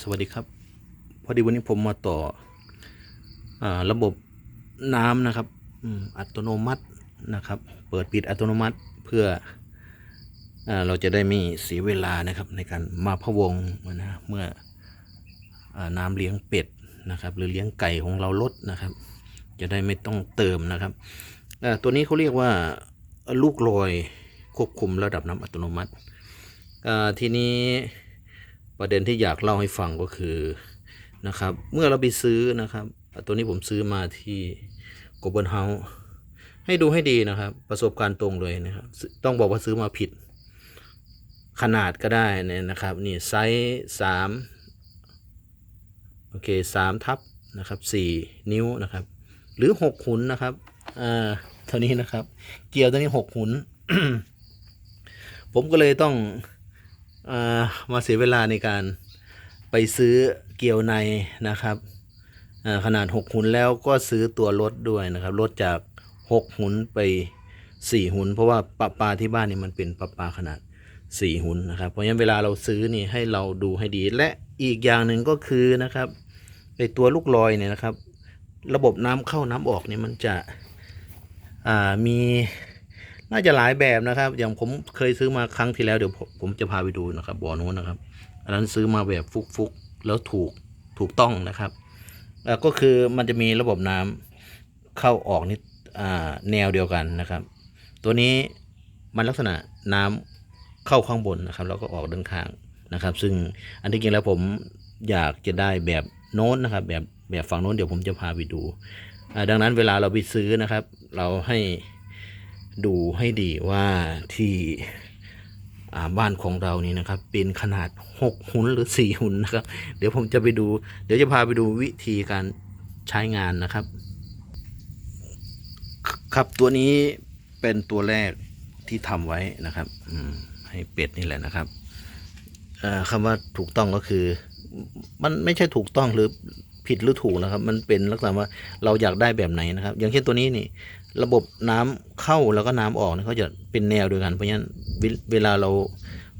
สวัสดีครับ พอดีวันนี้ผมมาต่ออระบบน้ำนะครับอัตโนมัตินะครับ เปิดปิดอัตโนมัติเพื่ออเราจะได้ไม่เสียเวลานะครับในการมาพะวงนะเมื่ออน้ำเลี้ยงเป็ดนะครับ หรือเลี้ยงไก่ของเราลดนะครับ จะได้ไม่ต้องเติมนะครับตัวนี้เขาเรียกว่าลูกลอยควบคุมระดับน้ำอัตโนมัติทีนี้ ประเด็นที่อยากเล่าให้ฟังก็คือนะครับ เมื่อเราไปซื้อนะครับ ตัวนี้ผมซื้อมาที่โกลบอลเฮาส์ให้ดูให้ดีนะครับ ประสบการณ์ตรงเลยนะครับ ต้องบอกว่าซื้อมาผิด ขนาดก็ได้เนี่ยนะครับ นี่ไซส์สามโอเคสามทับนะครับสี่นิ้วนะครับ หรือหกหุนนะครับอ่าเท่านี้นะครับ เกียวตัวนี้หกหุน ผมก็เลยต้อง มาเสียเวลาในการไปซื้อเกี่ยวในนะครับขนาด 6 หุนแล้วก็ซื้อตัวรถด้วยนะครับลดจาก 6 หุนไป 4 หุน เพราะว่าปลาปลาที่บ้านนี่มันเป็นปลาปลาขนาด 4 หุนนะครับเพราะฉะนั้นเวลาเราซื้อนี่ให้เราดูให้ดี และอีกอย่างหนึ่งก็คือนะครับไอตัวลูกลอยเนี่ยนะครับ ระบบน้ำเข้าน้ำออกเนี่ยมันจะมี น่าจะหลายแบบนะครับ อย่างผมเคยซื้อมาครั้งที่แล้วเดี๋ยวผมจะพาไปดูนะครับบ่อนู้นนะครับ อันนั้นซื้อมาแบบฟุกๆแล้วถูกถูกต้องนะครับก็คือมันจะมีระบบน้ำเข้าออกนี่แนวเดียวกันนะครับ ตัวนี้มันลักษณะน้ำเข้าข้างบนนะครับ แล้วก็ออกด้านข้างนะครับ ซึ่งอันที่จริงแล้วผมอยากจะได้แบบโน้นนะครับ แบบแบบฝั่งโน้นเดี๋ยวผมจะพาไปดูดังนั้นเวลาเราไปซื้อนะครับ เราให้ ดูให้ดีว่าที่บ้านของเรานี่นะครับ เป็นขนาด 6 หุนหรือ 4 หุนนะครับ เดี๋ยวผมจะไปดู เดี๋ยวจะพาไปดูวิธีการใช้งานนะครับ ครับตัวนี้เป็นตัวแรกที่ทำไว้นะครับให้เป็ดนี่แหละนะครับคำว่าถูกต้องก็คือ มันไม่ใช่ถูกต้องหรือผิดหรือถูกนะครับ มันเป็นลักษณะว่าเราอยากได้แบบไหนนะครับ อย่างเช่นตัวนี้นี่ ระบบน้ำเข้าแล้วก็น้ำออกเนี่ยเขาจะเป็นแนวเดียวกัน เพราะฉะนั้นเวลาเรา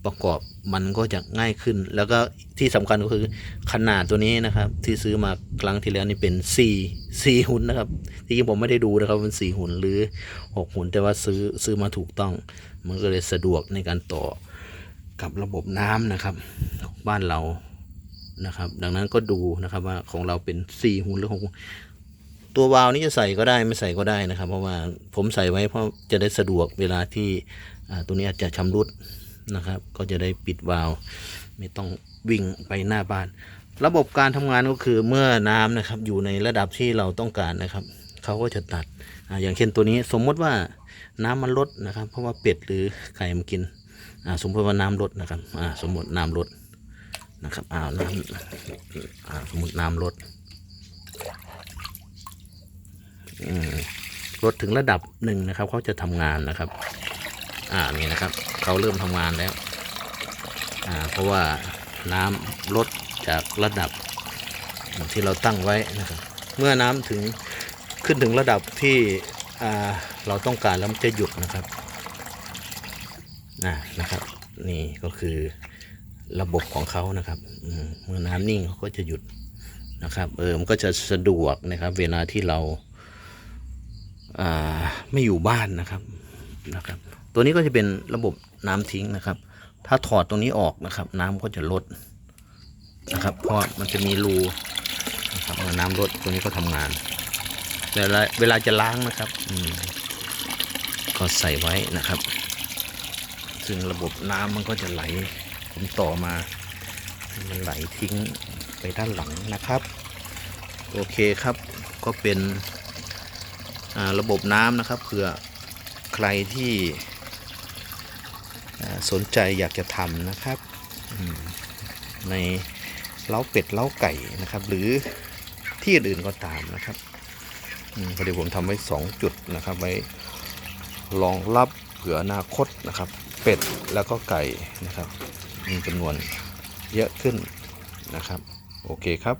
ประกอบมันก็จะง่ายขึ้น แล้วก็ที่สำคัญก็คือขนาดตัวนี้นะครับ ที่ซื้อมาครั้งที่แล้วนี่เป็น4 4หุ่นนะครับที่จริงผมไม่ได้ดูนะครับเป็น4หุ่นหรือ6หุ่นแต่ว่าซื้อซื้อมาถูกต้อง มันก็เลยสะดวกในการต่อกับระบบน้ำนะครับของบ้านเรานะครับ ดังนั้นก็ดูนะครับว่าของเราเป็น4หุ่นหรือ6หุ่น ตัววาล์วนี้จะใส่ก็ได้ไม่ใส่ก็ได้นะครับ เพราะว่าผมใส่ไว้เพราะจะได้สะดวกเวลาที่ตัวนี้อาจจะชำรุดนะครับ ก็จะได้ปิดวาล์วไม่ต้องวิ่งไปหน้าบ้าน ระบบการทำงานก็คือเมื่อน้ำนะครับอยู่ในระดับที่เราต้องการนะครับเขาก็จะตัดออย่างเช่นตัวนี้สมมติว่าน้ำมันลดนะครับ เพราะว่าเป็ดหรือไก่มันกินสมมติว่าน้ำลดนะครับสมมติน้ำลดนะครับอ่าน้ำสมมติน้ำลด อืม ลดถึงระดับหนึ่งนะครับเขาจะทำงานนะครับ อ่านี่นะครับเขาเริ่มทำงานแล้ว อ่าเพราะว่าน้ำลดจากระดับที่เราตั้งไว้นะครับ เมื่อน้ำถึงขึ้นถึงระดับที่อ่าเราต้องการแล้วมันจะหยุดนะครับนะนะครับ นี่ก็คือระบบของเขานะครับเมื่อน้ำนิ่งเขาก็จะหยุดนะครับ เออมันก็จะสะดวกนะครับ เวลาที่เรา ไม่อยู่บ้านนะครับนะครับ ตัวนี้ก็จะเป็นระบบน้ำทิ้งนะครับ ถ้าถอดตรงนี้ออกนะครับ น้ำก็จะลดนะครับ เพราะมันจะมีรูนะครับเมื่อน้ำลดตัวนี้ก็ทำงานเวลาเวลาจะล้างนะครับอืก็ใส่ไว้นะครับ ซึ่งระบบน้ำมันก็จะไหล ผมต่อมามันไหลทิ้งไปด้านหลังนะครับ โอเคครับก็เป็น ระบบน้ำนะครับเผื่อใครที่สนใจอยากจะทำนะครับในเล้าเป็ดเล้าไก่นะครับ หรือที่อื่นก็ตามนะครับพอดีผมทำไว้ 2 จุดนะครับ ไว้รองรับเผื่ออนาคตนะครับ เป็ดแล้วก็ไก่นะครับ มีจำนวนเยอะขึ้นนะครับ โอเคครับ